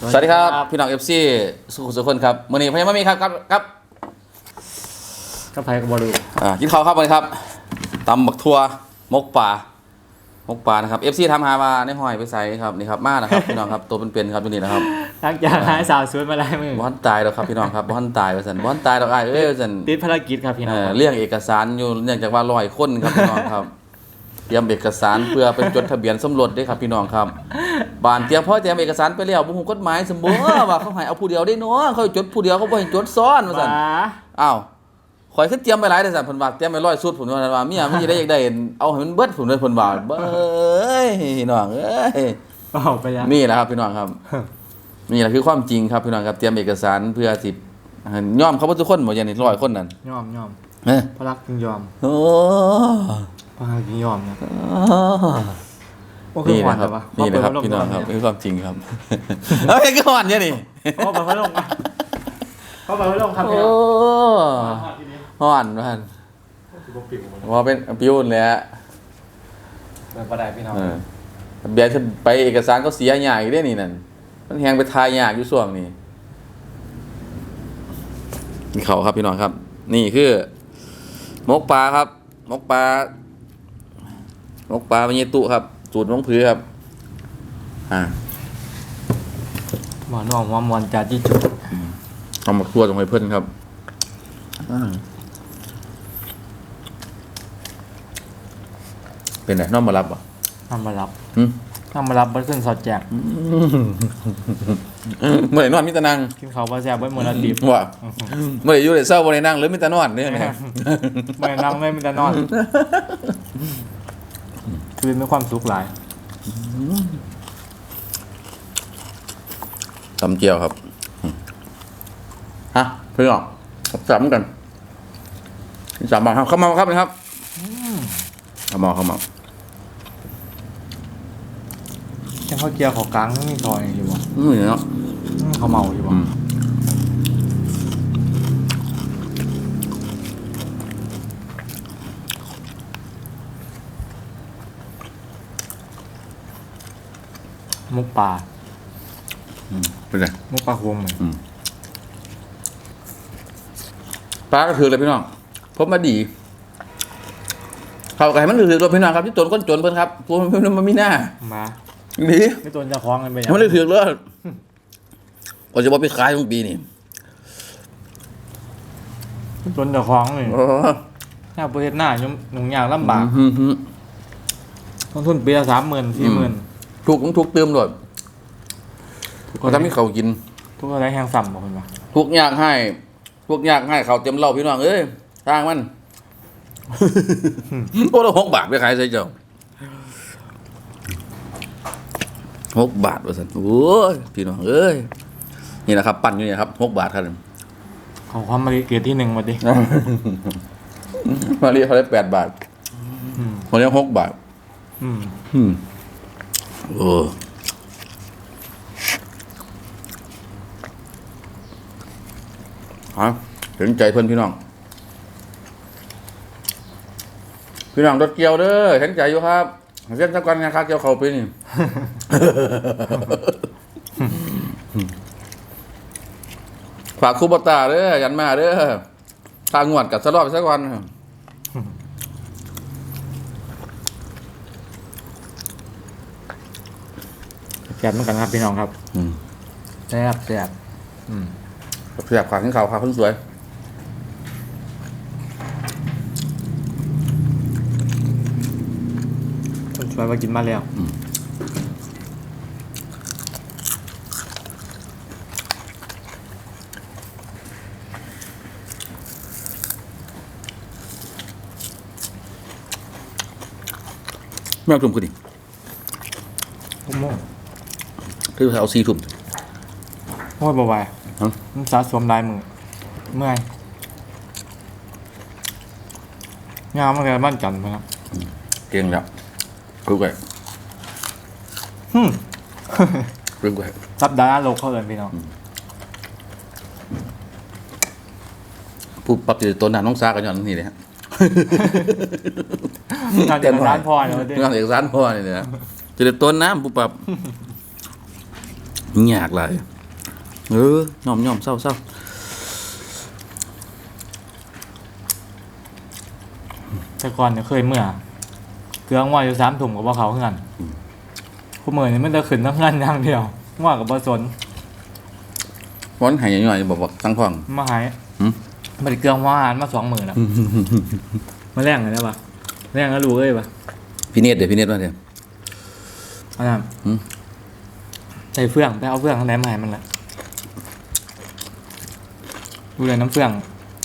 สวัสดีครับ พี่น้องเอฟซีสุขุมสุขคนครับมื่อนี้พยังไม่มีครับครับครับก็ไผกับบอลูอ่ากินข้าวครับวันนี้ครับตำบักทั่วมกป่ามกป่านะครับเอฟซีทำหามาในห้อยไปใส่ครับนี่ครับมานะครับพี่น้องครับตัวเป็นๆครับตัวนี้นะครับหลังจากหายสาวสวยมาหลายมือบ้านตายแล้วครับพี่น้องครับบ้านตายว่าสันบ้านตายดอกอ้ายเอ้ยว่าสันติดภารกิจครับพี่น้เอ่องอเรื่องเอกสารอยู่เนื่องจากว่าลอยคนครับพี่น้องครับ เตรียมเอกสารเพื่อเป็นจดทะเบียนสมรสด้วยครับพี่น้องครับบ้านเตรียมพ่อเตรียมเอกสารไปแล้วบุ้งกฎหมายสมบูรณ์ว่าเขาให้เอาผู้เดียวได้เนาะเขาให้จดผู้เดียวเขาบ่ให้จดซ้อนว่าสันป๋าอ้าวข่อยขึ้นเตรียมไปหลายแต่สั่นเพิ่นว่าเตรียมไปร้อยสุดผมว่าว่าเมียมันสิได้อยากได้เอาให้มันเบิดผมเลยเพิ่นว่าเบ้ยพี่น้องเอ้ยเปล่าไปยังนี่แหละครับพี่น้องครับนี่แหละคือความจริงครับพี่น้องครับเตรียมเอกสารเพื่อสิย่อมเขาบ่ทุกคนบ่อย่างนี้ร้อยคนนั่นยอมยอมเอ้ยพระรักจึงยอมโอ้ พระรักจึงยอมนะโอ้คือนี่หวานะนครับแต่ว่านี่นะครับพี่น้องครับคือความจริงครับเอ้ยก็หวานเนี่ยนี่เขาเปิดพัดลมอะเขาเปิดพัดลมครับพี่โอ้น้องหวานมันว่าเป็นปิวเลยฮะเปิดประดพี่น้องเออเบียร์ไปเอกสารก็เสียยากอีกได้นี่นั่นมันแหงไปทายยากอยู่ช่วงนี้นี่เขาครับพี่น้องครับ นี่คือ มกปลาครับ มกปลา มกปลาเป็นยตุครับ สูตรมงผือครับ อ่าหมอนองหัวมอนจ่าจิจุเอามาทั่วตรงไปเพื่อนครับอ่าเป็นไงน้องมารับอะทำมารับหึทำมารับบัตรขึ้นสอดแจกเมื่อไหร่นอนมิตรนังกินข้าวบะแซ่บไว้หมดละดิบว่าเมื่อไหร่อยู่ในเศร้าบนในนั่งหรือมิตรนอนเนี่ยนะไม่นั่งไม่มีแต่นอน คือมีความสุขหลายตำเจียวครับฮะเพื่อนสามกันสามบาทครับเข้ามาครับนะครับเข้ามาเข้ามายังเขาเกียร์เขากลางนี่ซอยอยู่วะอืมเนาะอืมเขาเมาอยู่วะ มมุกปลาเป็นไงมุกปลาควงเหมือนปลาก็ถือเลยพี่น้องพบมาดีเขาไก่มันถือตัวพี่น้องครับที่จนก้นจนเพิ่นครับตัวมันมันไม่น่ามาดีไม่ตัวจะคล้องกันไปยังมันเลยถือเลยก็จะบอกไปขายของปีนี่ตัวจะคล้องเลยโอ้ถ้าประเทศหน้ายุ่งหนุ่งยากลำบากอื้อหือต้นทุนปีละสามหมื่นสี่หมื่น ถูกต้องถูกเติมด้วยเขาทำให้เขากิน ทุกอะไรแห้งสั่มบอกคุณปะทุกอยากให้พวกอยากให้เขาเต็มเหล่าพี่น้องเอ้ยทางมันโอ้เราหกบาทไปขายใส่เจ้าหกบาทว่าสันโอ้ยพี่น้องเอ้ยนี่นะครับ ปั่นอยู่เนี่ยครับหกบาทครับขอความมาเกียรติที่หนึ่งมาดิมาเรียกเขาได้แปดบาทอืมมาเรียกหกบาท อืมอืม โอ้ฮะเห็นใจเพื่อนพี่น้อง พี่น้องรถเกี่ยวเด้อเห็นใจอยู่ครับเส้นสักวันงานค้าเกี่ยวเขาไปนี่ฝากครูบตาเด้อยันมาเด้อทางงวดกับสลอบสักวัน ซ่บเหมือนกันครับพี่น้องครับอืมแซ่บแซ่บอืมเสียบขวางขึ้นเขาขาขึ้นสวยคนชวนมากินมาแล้วไม่เอาถุ่มขึ้นอีกโอ้โห คือเอาซีถุ่ม โอ้ยบ่ไหวฮะ มันสะสมลายมือเมื่อยงามมากเลยบ้านจันทร์นะครับเก่งแล้วรู้ไว้ฮึมรู้ไว้สัปดาห์โลกเขาเอินพี่น้องผู้ปรับติดตัวหนาน้องซากันย้อนนี่เลยฮะงานเด็กร้านพ่อเนาะเด้งานเอกสารพ่อนี่เลยนะจะได้ต้นน้ำผู้ปรับ ยากหลายเออยอมยอมเศร้าเศร้าแต่ก่อนเนี่ยเคยเมื่อ เกลืองว่าอยู่สามถุ่มกับว่าเขาเฮือนผู้เมื่อนี่มันจะขึ้นน้ำเงินอย่างเดียวว่ากับบ่สนวันหายหน่อยๆบอกบอกตั้งฟังมาหายหืมมาได้เกลืองว่าอาหารมาสองหมื่นแล้วมาแรงเลยนะปะแรงก็รู้เลยปะพี่เนตรเดี๋ยวพี่เนตรมาเดี๋ยวอันนั้นหืม ใส่เฟืองไปเอาเฟืองข้างในมาให้มันละดูเลยน้ำเฟือง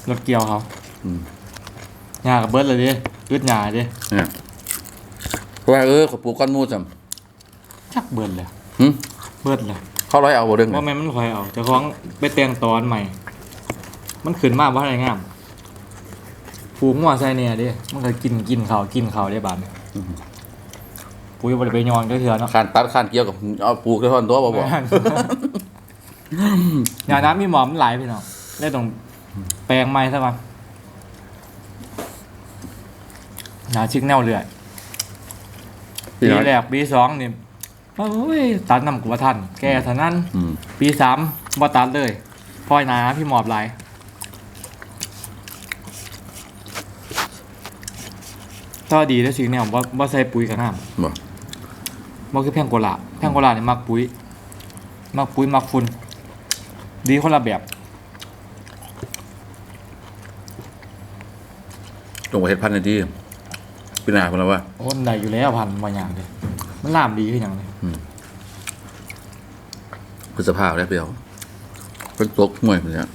รถเกี่ยวเขาอืมหญ้ากับเบิร์ดเลยดิยืดหญ้าดิเนี่ยเพราะว่าเออขอปลูกก้อนหมูจจักเบิร์ดเลยำหึเบิร์ดเลยเข้าร้อยเอาบ่เรื่องว่าแม่นมันคอยเอาเจะคล้าของไปแต่งตอนใหม่ มันขึ้นมากว่าอะไรงามผูกหัวใส่เนี่ยดิมันก็กินกินเขาวกินเขาวได้บาดเนี่ย ปุ้ยบริไปยอนก็เถื่อนเนาะขานตัดขานเกี่ยวกับเอาปลูกได้ท่อนตัวบ่บอกอย่าน้ำมีหมอมนหลายพี่น้องได้ตรงแปลงไม้ซะมาหนาชิกแนวเรื่อยพี่ปีน้อยแรกปีสองนี่โอ้ยตัดนำกว่าทัน แกเท่านั้นอืมปีสามบ่ตัดเลยพลอยหนาพี่หมอบหลายต่อดีแล้วสิเนี่ยว่าว่าใส่ปุ๋ยกับน้ำบ อกบ่คือแพงโกลาแพงโกลาเนี่ยมักปุ๋ยมักปุ๋ยมักฝุ่นดีคนละแบบลงไปเฮ็ดพันธุ์ในที่พี่นาคนละว่า โอ้มันได้อยู่แล้วพันบางอย่างเลยมันลามดีขึ้นอย่างเลยพฤษภาได้เปรียวเป็นตกห่วยแบบเนี้ย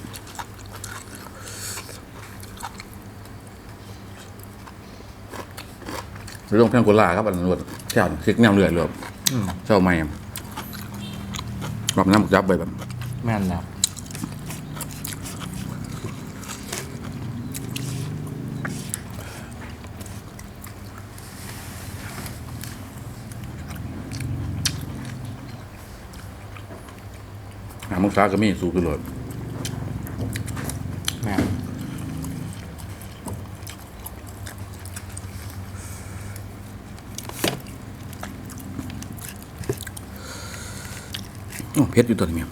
เรื่องเพียงกุลาครับอันนั้นแค่เช็คแนวเรือเรืออืม เจ้าไม่แบบน้ำหมึกยับไปแบบแม่นแล้วหามุกซาก็มีสูบขึ้นเลย แม่น โอ้เพชรอยู่ตัวนี้เนี่ย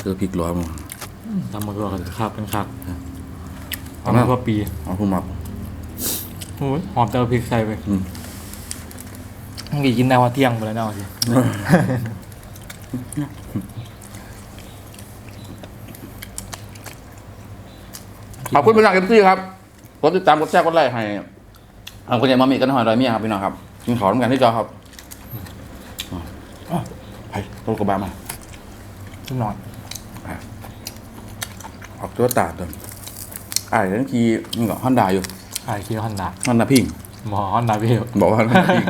เจอพริกร้อยมั้งทำมาก็ครับเป็นครับทำมาก็ปีเอาพุ่มมาโอ้ยหอมเตาพริกใส่ไปอืมมันกินได้ว่าเที่ยงไปแล้วเนาะสิขอบคุณเป็นหลักเอฟซีครับกดติดตามกดแชร์กดไลค์ให้ทางคุณยายมามีกันหน่อยรอยเมียครับพี่น้องครับกินขอทำกันที่จอครับอ๋อ ไปรถกระบะมานิดหน่อยออกตัวตาดตัวไอ้นั่นขี่นี่ก็ฮอนด้าอยู่ไอ้คิวฮันดาฮอนด้าพิงหมอฮันดาเวลบอกว่าฮอนด้าพิง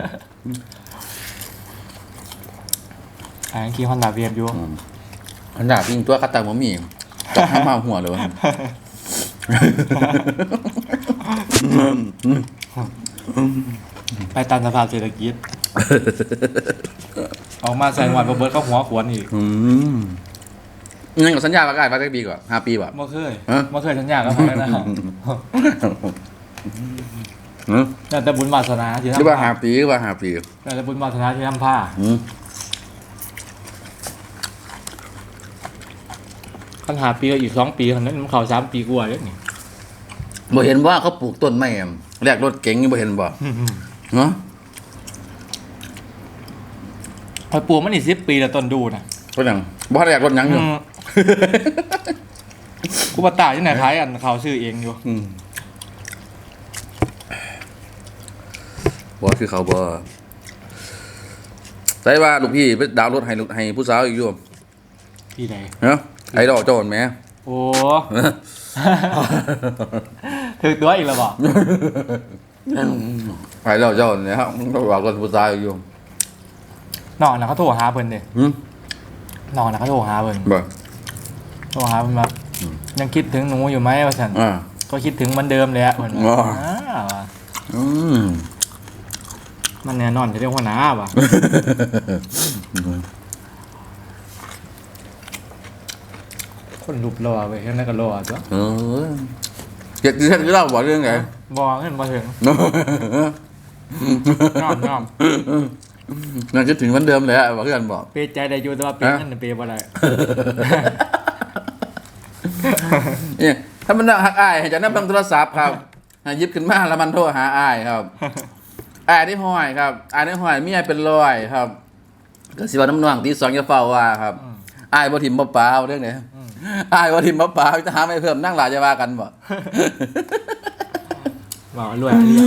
ไอ้คิวฮันดาเวลอยู่ฮอนด้าพิงตัวคัตตาหมมีจับห้ามมาหัวเลยวะไปตามสภาพเศรษฐกิจ ออกมาใส่หวัดบ่เบิร์ดก็หัวขวนอีกอืมนั่นกับสัญญาว่าไก่ว่าได้ปีกว่าห้าปีกว่าบ่เคยฮะบ่เคยสัญญากับเขาเลยนะอืมแต่แต่บุญวาสนาที่หรือว่าทำห้าผ้าปีหรือว่าห้าปีแต่แต่บุญวาสนาที่ทำผ้าอืมคันหาปีก็อีกสองปีคันนั้นมันเข้าสามปีกว่าแล้วนี่บ่เห็นว่าเขาปลูกต้นไม้อะแรกรถเก๋งนี่บ่เห็นบ่เนาะ พอปลูกมันอีกสิบปีแล้วต้นดูนะเพราะหยังบ่ได้แรกรถหยังอยู่อืมกูปตาที่ไหนท้ายอันเขาชื่อเองอยู่ อืมบ่คือเขาบ่ใส่ว่าลูกพี่ไปดาวน์รถให้ลูกให้ผู้สาวอีกอยู่ที่ไหนเนาะไอ้ดอกโจรแหมโอ้ ถึกตัวอีกแล้วบอก ไอ้ดอกโจรเนี่ยครับต้องบอกกับผู้สาวอีกอยู่ นอนนะเขาโทรหาเพิ่นเด้หึนอนนะเขาโทรหาเพิ่นบ่โทรหาเพิ่นว่ายังคิดถึงหนูอยู่ไหมว่าฉันอ่า ก็คิดถึงเหมันเดิมเลยอะเพิ่นอ๋อว่าอ่าว่ะอืม มันแน่นอนจะเรียกว่าหนาว่ะ คนรูปรอไปแค่นั้นก็รอจ้ะเออเจ็ดเจ็ดเล่าบอกเรื่องไง บอกเงินมาถึงงอมงอม น่าจะถึงวันเดิมเลยอะว่าเพื่อนบอก เปย์ใจได้อยู่แต่ว่าเปย์ฮะเงินน่ะเปย์บ่ได้เนี่ยถ้ามันหักอายให้จะนั่งบังโทรศัพท์ครับให้หยิบขึ้นมาแล้วมันโทรหาอายครับอายได้ห้อยครับอายได้ห้อยเมียเป็นร้อยครับก็สิว่าน้ำนองที่สองจะเฝ้าว่าครับอายบ่ทิมบ่ปลาเรื่องนี้อายบ่ทิมบ่ปลาจะหาไม่เพิ่มนั่งหลายจะว่ากันบ่บอกรวยอันนี้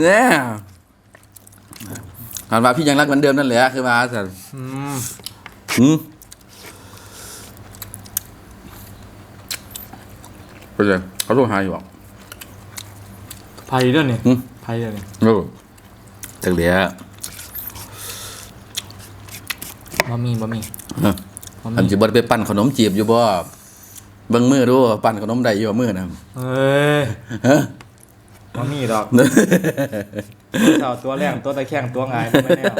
เนี่ย ถามว่าพี่ยังรักเหมือนเดิมนั่นแหละคือมาสันอืมหืมเป็นไงเขาโทรหาอยู่อะไพ่เด้อนี่หืมไพ่เด้อนี่โอ้จักเหลียบ่มีบ่มีฮะบ่อันมีจิบดไปปั่นขนมจีบอยู่บ่เบิ่งมือดูปั่นขนมได้อยู่บ่มือนะเอ้ย ฮะบ่มีดอกเจ้าตัวแรงตัวตะแคงตัวหงายบ่แม่นแนว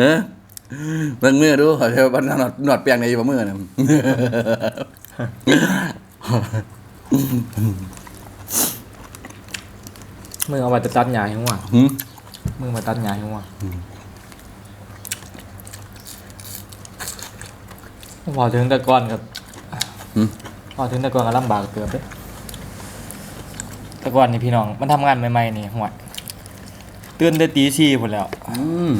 ฮะเบิ่งมือดูเดี๋ยวปั่นหนอดหนอดเปียงได้อยู่บ่มือนะมึงเอาไว้จะตัดหญ้าให้หัวหืมมึงมาตัดหญ้าให้หัวพอถึงแต่ก่อนกับหืมพอถึงแต่ก่อนก็ลำบากเกือบเด้ แต่ก่อนนี่พี่น้อง มันทำงานใหม่ๆนี่ห่วยตื่นได้ตีสี่พุ่นแล้ว อืม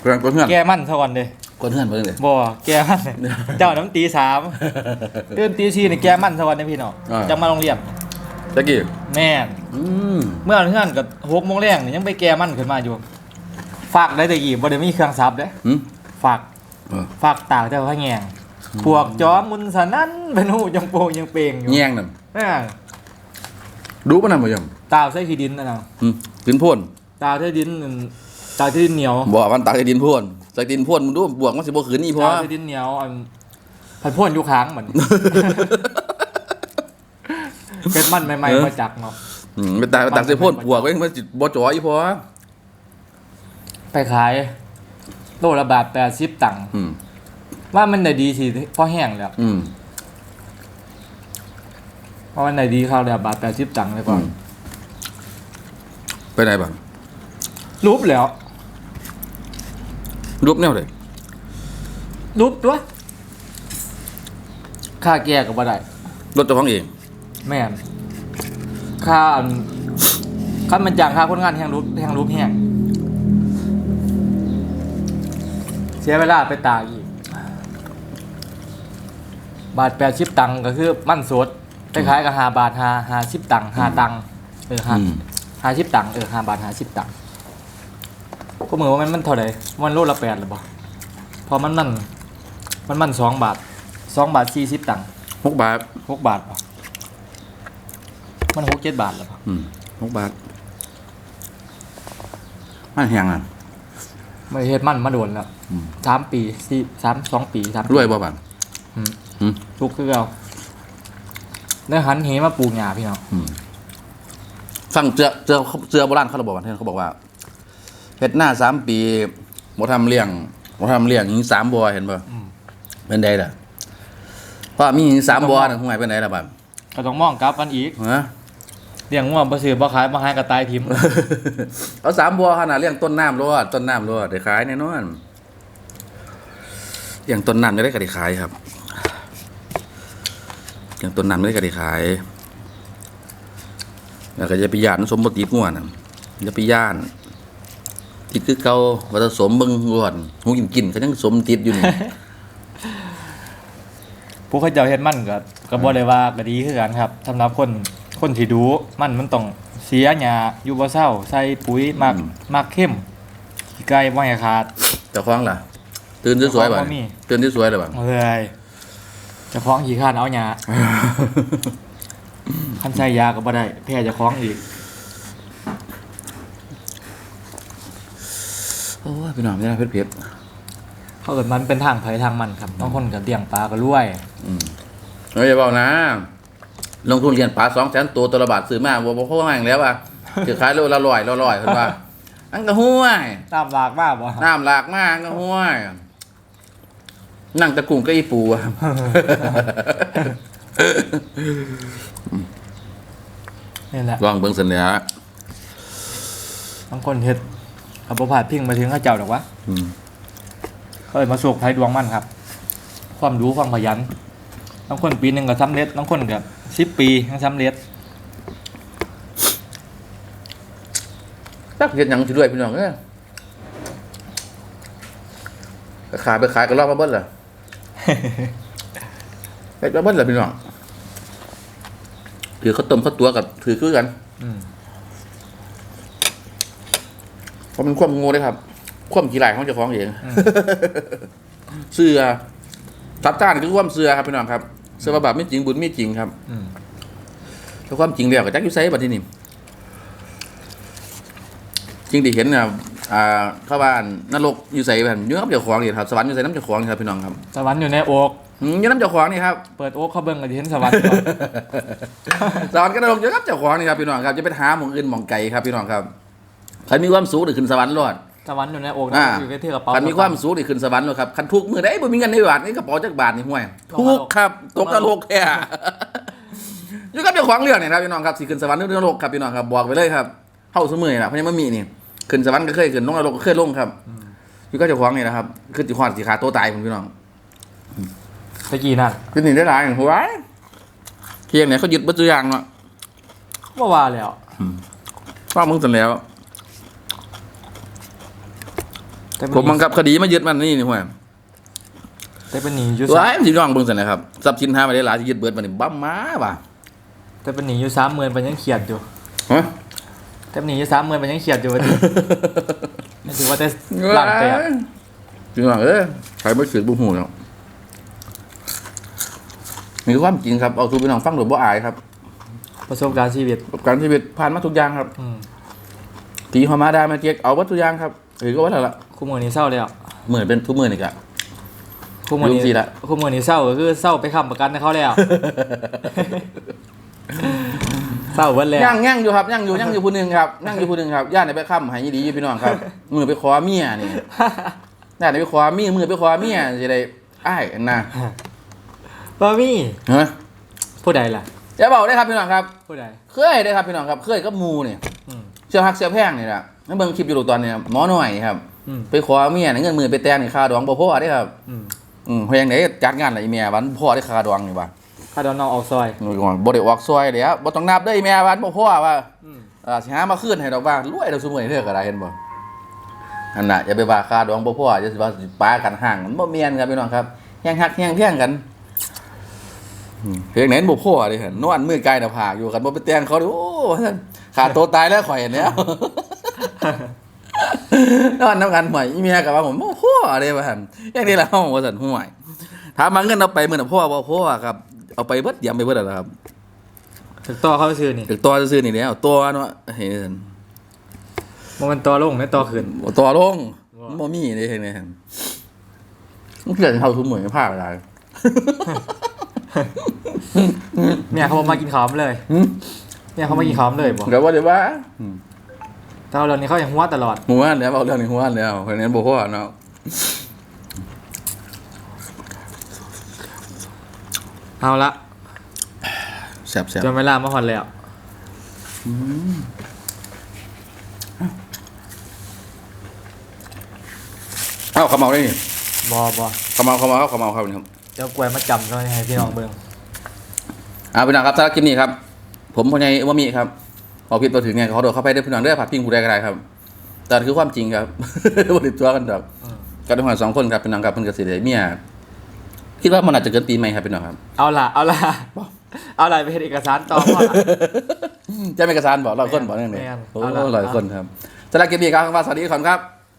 เพื่อนคนเพื่อนแกมันเท่ากันเด้คนเพื่อนเบิ่งเลยบ่แกมันเจ้าน้ำตีสามตื่นตีสี่นี่แกมันเท่ากันเด้พี่น้องอ่าจังมาโรงเรียนตะกี้แม่นอืมเมื่อเพื่อนกับหกโมงแรงนี่ยังไปแกมันขึ้นมาอยู่ ฝากได้แต่กี่บ่ได้มีเครื่องซับเด้หืมฝากเออฝากตากแต่ว่าแงงพวกจอมุนสนั่นเป็นหูยังโปงยังเปงอยู่แย่งนั่นแม่น ดูปะนั่นบ่ยังตาวใส่ขี้ดินนั่นน่ะอืมดินพ่นตาวใส่ดินนั่นตาวใส่ดินเหนียวบ่มันตักให้ดินพ่นใส่ดินพ่นมึงดูบวกมันสิบ่ขืนนี่พอตาวใส่ดินเหนียวอันผัดพ่นอยู่ค้างเหมือนเพชรมันใหม่ๆมาจากเนาะอืมไปตักไปตักใส่พ่นบวกไว้มันสิบ่จ่อยพอไปขายโลละบาทแปดสิบตังค์อืมว่ามันได้ดีสิเพราะแห้งแล้ว อืมเพ ราะมันได้ดีเข้าแล้วบาทแปดสิบตังค์เลยก่อนอืมไปไหนบ้างรูปแล้ว รูปแนวใดรูปตัวค่าแก่ก็บ่ได้รถเจ้าของเอง แม่นค่าอันค่ามันจ้างค่าคนงานแห่งรูปแห่งรูปแห่งเสียเวลาไปตากอีก บาทแปดสิบตังค์ก็คือมันสด คล้ายๆกับหาบาทหาหาสิบตังค์หาตังค์เออหาอืม หาสิบตังค์เออหาบาทหาสิบตังค์ก็เหมือนว่ามันมันเท่าไหร่มันโลละแปดหรือเปล่าพอมันมันมันมันสองบาทสองบาทสี่สิบตังค์หกบาทหกบาทเปล่ามันหกเจ็ดบาทหรือเปล่าอืมหกบาทมันแหงอะ ไม่เฮ็ดมันมาโดนแล้วอืม สามปีสี่สามสองปีสามปีรวยบ่บันอืมอืม ทุกข์คือเรา ได้หันเหมาปลูกหญ้าพี่น้องอืมฟังเจือเจือเจือโบราณเขาบอกว่าเขาบอกว่าเฮ็ดหน้าสามปีบ่ทำเลี้ยงบ่ทำเลี้ยงยิงสามบัวเห็นบ่อืมเป็นไดล่ะเพราะมีหญิงสามบัวน่ะห่วยเป็นไดล่ะบัดก็ต้องมองกลับกันอีกฮะเลี้ยงง่วงบ่ซื้อบ่ขายบ่หายกระตายทิมเอาสามบัวขนาดเลี้ยงต้นน้ำรอดต้นน้ำรอดได้ขายแน่นอนเลี้ยงต้นน้ำไม่ได้ก็ได้ขายครับ เลี้ยงต้นน้ำไม่ได้ก็ได้ขาย แล้วก็จะไปย่านสมบติดง่วนน่ะอย่าไปย่าน ติดคือเก่าว่าจะสมเบิ่งก่อนหูกินกินก็ยังสมติดอยู่นี่ผู้เขาเจ้าเฮ็ดมันก็ก็บ่ได้ว่าก็ดีคือกันครับสำหรับคนคนที่ดูมันมันต้องเสียหญ้าอยู่บ่เซาใส่ปุ๋ยมักอืมมักเข้มขี้ไก่บ่ให้ขาดเจ้าของล่ะ ตื่นสวยๆบ่เจ้าของบ่มีตื่นสวยๆเลยบ่เอ้ยเจะคล้าของขี้ข้านเอาหญ้าคันใส่ยาก็บ่ได้ แพ้เจะคล้าของอีก โอ้ยพี่น้องไม่ได้เพชรเขาเกิดมันเป็นทางไผทางมันครับบางคนก็เลี้ยงปลาก็รวยอืมเฮ้ยอย่าบอกนะ ลงทุนเรียนปลาสองแสนตัวตัวละบาทซื้อมาบ่บ่พอแห้งแล้วว่ะจะขายโลละร้อยละร้อยเพิ่นว่าอันก็ห้วยตามหลากมากบ่น้ำหลากมากก็ห้วย นั่งตะกุ่งก็อีปูอะนี่แหละลองเบิ่งสัญญาบางคนเฮ็ดเอาบ่พาดพิงมาถึงเขาเจ้าดอกวะอืมเขาเลยมาโศกไทยดวงมันครับ ความรู้ความขยันบางคนปีหนึ่งก็สำเร็จบางคนก็สิบปียังสำเร็จตักเฮ็ดหยังสิด้วยพี่น้องเอ้ยไปขายไปขายก็รอบมาเบิ้ลล่ะไป มาเบิ้ลล่ะพี่น้องถือข้าวต้มข้าวตัวกับถือคือกันอืมเพราะมันความโง่เลยครับ ความขี้ไหลายของเจ้าของเองอืมเสือตัดต้านคือความเสือครับพี่น้องครับเสือว่าบาปไม่จริงบุญไม่จริงครับอืมถ้าความจริงแล้วก็จักอยู่ไสบัดที่นี่จริงที่เห็นน่ะ อ่าเข้าบ้านนรกอยู่ไสบัดอยู่น้ำเจ้าของนี่ครับสวรรค์อยู่ไสน้ำเจ้าของนี่ครับพี่น้องครับสวรรค์อยู่ในโอก อืมอยู่น้ำเจ้าของนี่ครับ เปิดโอกเข้าเบิ่งก็จะเห็นสวรรค์ก่อน สวรรค์ก็นรกอยู่น้ำเจ้าของนี่ครับพี่น้องครับจะไปหาหมองอื่นหมองไกลครับพี่น้องครับใครมีความสูงหรือขึ้นสวรรค์รอด สวรรค์อยู่ในโอกอ่านะอยู่ที่กระเป๋า คันมีความสูงนี่ขึ้นสวรรค์เลยครับคันทุกมือได้บ่มีเงินในบาทนี่กระเป๋าจักบาทนี่ห่วยลงทุนรกกครับตกนรกแท้ อยู่กับเจ้าของเรื่องนี่ครับพี่น้องครับสิขึ้นสวรรค์หรือนรกครับพี่น้องครับบอกไปเลยครับเฮาเสมอนี่ล่ะเพราะยังบ่มีนี่ ขึ้นสวรรค์ก็เคยขึ้นลงนรกก็เคยลงครับอยู่กับเจ้าของนี่นะครับ คือสิฮอดสิขาตัวตายผมพี่น้องตะกี้นั่นคือนี่ได้หลายหัวายเที่ยงเนี่ยเขายึดเบ่ตัวอย่างเนาะว่าว่าแล้วว่ามึงสันแล้วแต่เป็นผมบังคับคดีมายึดมันนี่นี่ห่วยแต่เป็นหนีอยู่ว้าสายพี่น้องเบิ่งสันนะครับทรัพย์สินหามาได้หลายสิยึดเบิดมานี่บั้มมาว่ะแต่เป็นหนีอยู่สามหมื่นเป็นยังเขียดอยู่ฮะ แต่เป็นหนีอยู่สามหมื่นเป็นยังเขียดอยู่ว่าดินี่ถือว่าแต่หลังแต่จริงเหรอเอ้ยใครไม่สืบบุหูเนาะมีความจริงครับ เอาสู่พี่น้องฟังโดยบ่อายครับ ประสบการณ์ชีวิต ประสบการณ์ชีวิตผ่านมาทุกอย่างครับอืมตีหอมาได้มาเจ๊กเอาวัตถุกอย่างครับหรือก็ว่าเท่าละคู่มือนี้เศร้าแล้วเหมือนเป็นทุกมือนี่กะคู่มือยุ่นี้งสิละคู่มือนี้เศร้าก็คือเศร้าไปค้ำประกันให้เขาแล้ว เศร้าเบิดแล้วย่างย่างอยู่ครับย่างอยู่ย่างอยู่ผู้หนึงครับย่างอยู่ผู้หนึงครับย่านไหนไปค้ำใหายดีอยู่พี่น้องครับมือไปขอเมียนี่ย่านไหนไปขอเมียมือไปขอเมียจะได้อ้ายอันน่ะบามี่ฮะผู้ใดล่ะจะบอกได้ครับพี่น้องครับ ผู้ใดเคยได้ครับพี่น้องครับเคยกับหมูนี่อืมเชื่อฮักเชื่อแพงนี่แหละนั่นเบิ่งคลิปอยู่ตอนนี้หมอหน่อยนี่ครับอืมไปขอเมียนี่เงินมือไปแต่งนี่ค่าดองบ่พอได้ครับอืมอืมเพราะอย่างไหนจัดงานอะไรเมียวันพ่อได้ค่าดองนี่ว่า ข้าดอนน้องออกซอยหนูก่อนบ่ได้ออกซอยเดี๋ยวบ่ต้องนับเด้อเมียวันบ่พ่อว่าอืมเอ่อสิหามาคืนให้ดอกว่ารวยเดอกซุมื้อนี้เด้อก็ได้เห็นบ่อันน่ะอย่าไปว่าค่าดองบ่พ่อจะสิว่าสิปากันห่างมันบ่แม่นครับพี่น้องครับแฮงฮักแฮงเพียงกันอืมเพลงไหนมันบ่พ่อเด้เห็นนอนมือไกลหน้าผากอยู่กันบ่ไปแต่งเขาดิโอ้ท่านขาดตัวตายแล้วข่อยเนี่ยนอนน้ำกันห่วยอีเมียกับว่าผมโอ้พ่ออะไรวะหันอย่างนี้แหละห้องว่าสันห่วยถามมาเงินเอาไปเมื่อน่ะพ่อบ่พ่อครับ เอาไปเบิดยำไปเบิดอะไรครับถึกต่อเข้าซื้อนี่ถึงตัวซื้อๆนี่แล้วตัวเนาะเห็นบ่มันต่อลงไม่ต่อขึ้นตัวลงว้าบ่มีเลยเห็นไหมครับมันเกิดเขาทุ่มเหมือนผ้าอะไรเนี่ยเขาบอกมากินขาวมนเลยหืมเนี่ยเขามากินขาวมนเลยบ่เดี๋ยวว่าเดี๋ยวว่าแต่ว่าเรื่องนี้เขายังหัวตลอดหัวแล้วเอาเรื่องนี้หัวแล้วเพราะฉะนั้นบ่พ่อเนาะ เอาละแซ่บจนเวลามาหอนแล้วๆเอ้าเขาเมาได้นี่บอบอเขาเมาเขาเมาเขาเมาครับนี่ครับเจ้ากล้วยมาจำเขาให้พี่น้องเบิ่งอ่าพี่น้องครับสำหรับคลิปนี้ครับ ผมพอใหญว่ามีครับพอผิดตัวถึงเนี่ยขอโดดเข้าไปได้พี่น้องเด้อผัดพิงผู้ใดก็ได้ครับแต่คือความจริงครับบริตัวกันดอกอืมก็ได้มาสองคนครับพี่น้องครับเพิ่นก็สิได้เมีย คิดว่ามันอาจจะเกินปีใหม่ครับพี่น้องครับเอาล่ะ เอาล่ะ เอาล่ะไปเฮ็ดเอกสารต่อพ่อล่ะ จะเป็นเอกสารบอกร้อยคนบอกนั่นเองแม่นโอ้เอาล่ะร้อยคนครับสำหรับคลิปนี้ครับว่าสวัสดีครับ